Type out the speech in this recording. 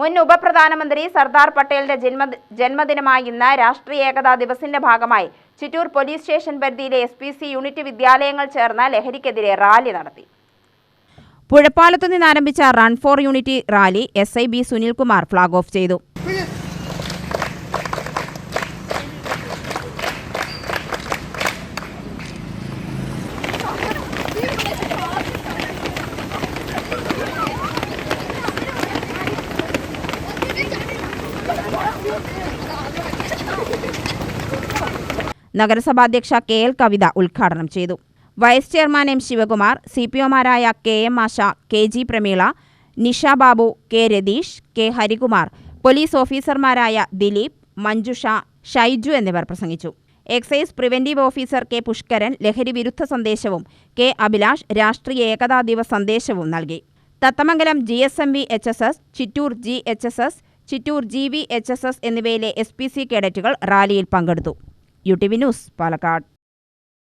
മുൻ ഉപപ്രധാനമന്ത്രി സർദാർ പട്ടേലിന്റെ ജന്മ ജന്മദിനമായ ഇന്ന് രാഷ്ട്രീയ ഏകതാ ദിവസിന്റെ ഭാഗമായി ചിറ്റൂർ പോലീസ് സ്റ്റേഷൻ പരിധിയിലെ എസ് യൂണിറ്റ് വിദ്യാലയങ്ങൾ ചേർന്ന് ലഹരിക്കെതിരെ റാലി നടത്തി. പുഴപ്പാലത്തു നിന്ന് ആരംഭിച്ച run for unity rally S I B Sunilkumar flag off ചെയ്തു. നഗരസഭാധ്യക്ഷ കെ എൽ കവിത ഉദ്ഘാടനം ചെയ്തു. Vice chairman M Sivakumar C P ഒമാരായ K M Asha K G Prameela Nisha Babu K Ratheesh K Harikumar police ഓഫീസർമാരായ ദിലീപ് മഞ്ജുഷ ഷൈജു എന്നിവർ പ്രസംഗിച്ചു. Excise preventive officer K Pushkaran ലഹരി വിരുദ്ധ സന്ദേശവും കെ അഭിലാഷ് രാഷ്ട്രീയ ഏകതാ ദിവസ് സന്ദേശവും നൽകി. Thathamangalam G S M V H S S Chittur G H S S Chittur G V H S S എന്നിവയിലെ എസ് പി സി കേഡറ്റുകൾ റാലിയിൽ പങ്കെടുത്തു. U T V news Palakkad.